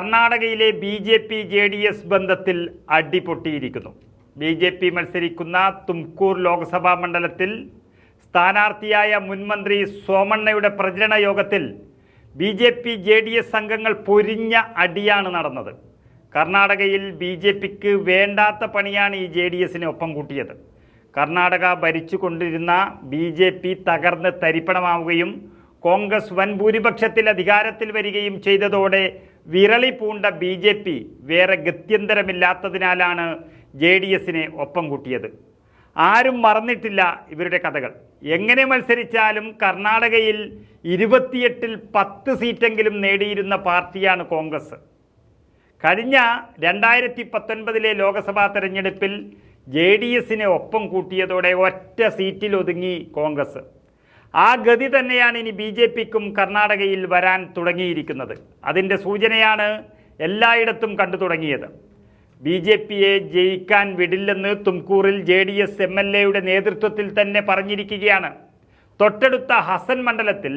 കർണാടകയിലെ B J P J D S ബന്ധത്തിൽ അടിപൊട്ടിയിരിക്കുന്നു. ബി ജെ പി മത്സരിക്കുന്ന തുംകൂർ ലോക്സഭാ മണ്ഡലത്തിൽ സ്ഥാനാർത്ഥിയായ മുൻമന്ത്രി സോമണ്ണയുടെ പ്രചരണ യോഗത്തിൽ B J P J D S അംഗങ്ങൾ പൊരിഞ്ഞ അടിയാണ് നടന്നത്. കർണാടകയിൽ ബി ജെ പിക്ക് വേണ്ടാത്ത പണിയാണ് ഈ ജെ ഡി എസിനെ ഒപ്പം കൂട്ടിയത്. കർണാടക ഭരിച്ചുകൊണ്ടിരുന്ന ബി ജെ പി തകർന്ന് തരിപ്പണമാവുകയും കോൺഗ്രസ് വൻ ഭൂരിപക്ഷത്തിൽ അധികാരത്തിൽ വരികയും ചെയ്തതോടെ വിരളി പൂണ്ട ബി ജെ പി വേറെ ഗത്യന്തരമില്ലാത്തതിനാലാണ് ജെ ഡി എസിനെ ഒപ്പം കൂട്ടിയത്. ആരും മറന്നിട്ടില്ല ഇവരുടെ കഥകൾ. എങ്ങനെ മത്സരിച്ചാലും കർണാടകയിൽ ഇരുപത്തിയെട്ടിൽ പത്ത് സീറ്റെങ്കിലും നേടിയിരുന്ന പാർട്ടിയാണ് കോൺഗ്രസ്. കഴിഞ്ഞ രണ്ടായിരത്തി പത്തൊൻപതിലെ ലോക്സഭാ തെരഞ്ഞെടുപ്പിൽ ജെ ഡി എസിനെ ഒപ്പം കൂട്ടിയതോടെ ഒറ്റ സീറ്റിൽ ഒതുങ്ങി കോൺഗ്രസ്. ആ ഗതി തന്നെയാണ് ഇനി ബി ജെ പിക്കും കർണാടകയിൽ വരാൻ തുടങ്ങിയിരിക്കുന്നത്. അതിന്റെ സൂചനയാണ് എല്ലായിടത്തും കണ്ടു തുടങ്ങിയത്. ബി ജെ പിയെ ജയിക്കാൻ വിടില്ലെന്ന് തുംകൂറിൽ J D S M L എയുടെ നേതൃത്വത്തിൽ തന്നെ പറഞ്ഞിരിക്കുകയാണ്. തൊട്ടടുത്ത ഹസൻ മണ്ഡലത്തിൽ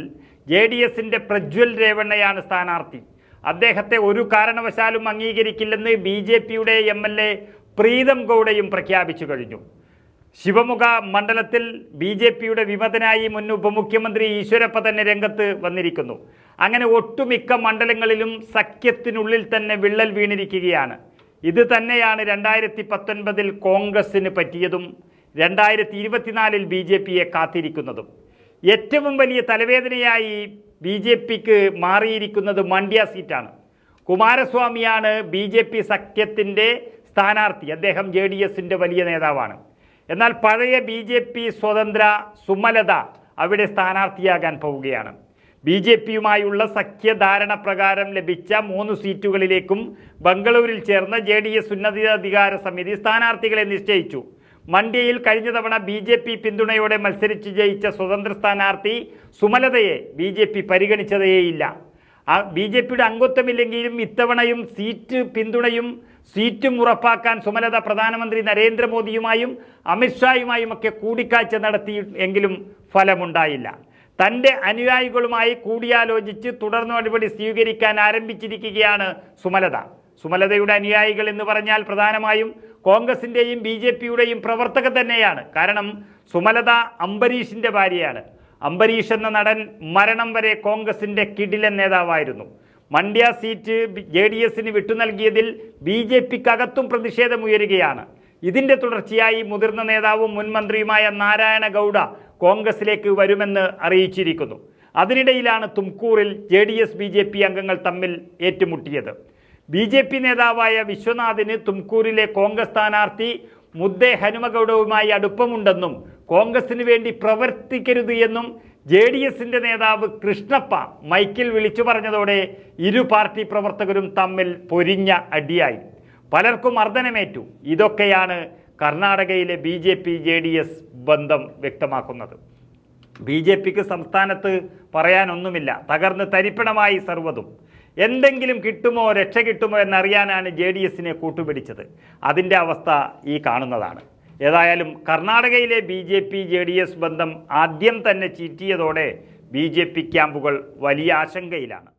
ജെ ഡി എസിന്റെ പ്രജ്വൽ രേവണ്ണയാണ് സ്ഥാനാർത്ഥി. അദ്ദേഹത്തെ ഒരു കാരണവശാലും അംഗീകരിക്കില്ലെന്ന് ബി ജെ പിയുടെ എം എൽ എ പ്രീതം ഗൗഡയും പ്രഖ്യാപിച്ചു കഴിഞ്ഞു. ശിവമുഖ മണ്ഡലത്തിൽ ബി ജെ പിയുടെ വിമതനായി മുൻ ഉപമുഖ്യമന്ത്രി ഈശ്വരപ്പ തന്നെ രംഗത്ത് വന്നിരിക്കുന്നു. അങ്ങനെ ഒട്ടുമിക്ക മണ്ഡലങ്ങളിലും സഖ്യത്തിനുള്ളിൽ തന്നെ വിള്ളൽ വീണിരിക്കുകയാണ്. ഇത് തന്നെയാണ് രണ്ടായിരത്തി പത്തൊൻപതിൽ കോൺഗ്രസിന് പറ്റിയതും രണ്ടായിരത്തി ഇരുപത്തിനാലിൽ ബി ജെ പിയെ കാത്തിരിക്കുന്നതും. ഏറ്റവും വലിയ തലവേദനയായി ബി ജെ പിക്ക് മാറിയിരിക്കുന്നത് മണ്ഡ്യ സീറ്റാണ്. കുമാരസ്വാമിയാണ് ബി ജെ പി സഖ്യത്തിന്റെ സ്ഥാനാർത്ഥി. അദ്ദേഹം ജെ ഡി എസിന്റെ വലിയ നേതാവാണ്. എന്നാൽ പഴയ ബി ജെ പി സ്വതന്ത്ര സുമലത അവിടെ സ്ഥാനാർത്ഥിയാകാൻ പോവുകയാണ്. ബി ജെ പിയുമായുള്ള സഖ്യധാരണ പ്രകാരം ലഭിച്ച മൂന്ന് സീറ്റുകളിലേക്കും ബംഗളൂരിൽ ചേർന്ന ജെ ഡി എസ് ഉന്നതാധികാര സമിതി സ്ഥാനാർത്ഥികളെ നിശ്ചയിച്ചു. മണ്ഡ്യയിൽ കഴിഞ്ഞ തവണ ബി ജെ പി പിന്തുണയോടെ മത്സരിച്ച് ജയിച്ച സ്വതന്ത്ര സ്ഥാനാർത്ഥി സുമലതയെ ബി ജെ പി പരിഗണിച്ചതേയില്ല. ബി ജെ പിയുടെ അംഗത്വമില്ലെങ്കിലും ഇത്തവണയും സീറ്റ് പിന്തുണയും സീറ്റും ഉറപ്പാക്കാൻ സുമലത പ്രധാനമന്ത്രി നരേന്ദ്രമോദിയുമായും അമിത്ഷായുമായും ഒക്കെ കൂടിക്കാഴ്ച നടത്തി എങ്കിലും ഫലമുണ്ടായില്ല. തന്റെ അനുയായികളുമായി കൂടിയാലോചിച്ച് തുടർ നടപടി സ്വീകരിക്കാൻ ആരംഭിച്ചിരിക്കുകയാണ് സുമലത. സുമലതയുടെ അനുയായികൾ എന്ന് പറഞ്ഞാൽ പ്രധാനമായും കോൺഗ്രസിന്റെയും ബി ജെ പിയുടെയും പ്രവർത്തകർ തന്നെയാണ്. കാരണം സുമലത അംബരീഷിന്റെ ഭാര്യയാണ്. അംബരീഷ് എന്ന നടൻ മരണം വരെ കോൺഗ്രസിന്റെ കിടിലൻ നേതാവായിരുന്നു. മണ്ഡ്യ സീറ്റ് ജെ ഡി എസിന് വിട്ടു നൽകിയതിൽ ബി ജെ പിക്കകത്തും പ്രതിഷേധമുയരുകയാണ്. ഇതിന്റെ തുടർച്ചയായി മുതിർന്ന നേതാവും മുൻ മന്ത്രിയുമായ നാരായണ ഗൗഡ കോൺഗ്രസിലേക്ക് വരുമെന്ന് അറിയിച്ചിരിക്കുന്നു. അതിനിടയിലാണ് തുംകൂറിൽ J D S B J P അംഗങ്ങൾ തമ്മിൽ ഏറ്റുമുട്ടിയത്. ബി ജെ പി നേതാവായ വിശ്വനാഥിന് തുംകൂറിലെ കോൺഗ്രസ് സ്ഥാനാർത്ഥി മുദ്ദേ ഹനുമഗൗഡവുമായി അടുപ്പമുണ്ടെന്നും കോൺഗ്രസിന് വേണ്ടി പ്രവർത്തിക്കരുത് എന്നും ജെ ഡി എസിന്റെ നേതാവ് കൃഷ്ണപ്പ മൈക്കിൽ വിളിച്ചു പറഞ്ഞതോടെ ഇരു പാർട്ടി പ്രവർത്തകരും തമ്മിൽ പൊരിഞ്ഞ അടിയായി. പലർക്കും മർദ്ദനമേറ്റു. ഇതൊക്കെയാണ് കർണാടകയിലെ B J P J D S ബന്ധം വ്യക്തമാക്കുന്നത്. ബി ജെ പിക്ക് സംസ്ഥാനത്ത് പറയാനൊന്നുമില്ല. തകർന്ന് തരിപ്പണമായി സർവതും. എന്തെങ്കിലും കിട്ടുമോ രക്ഷ കിട്ടുമോ എന്നറിയാനാണ് ജെ ഡി എസിനെ കൂട്ടുപിടിച്ചത്. അതിന്റെ അവസ്ഥ ഈ കാണുന്നതാണ്. ഏതായാലും കർണാടകയിലെ B J P J D S ബന്ധം ആദ്യം തന്നെ ചീറ്റിയതോടെ ബി ജെ പി ക്യാമ്പുകൾ വലിയ ആശങ്കയിലാണ്.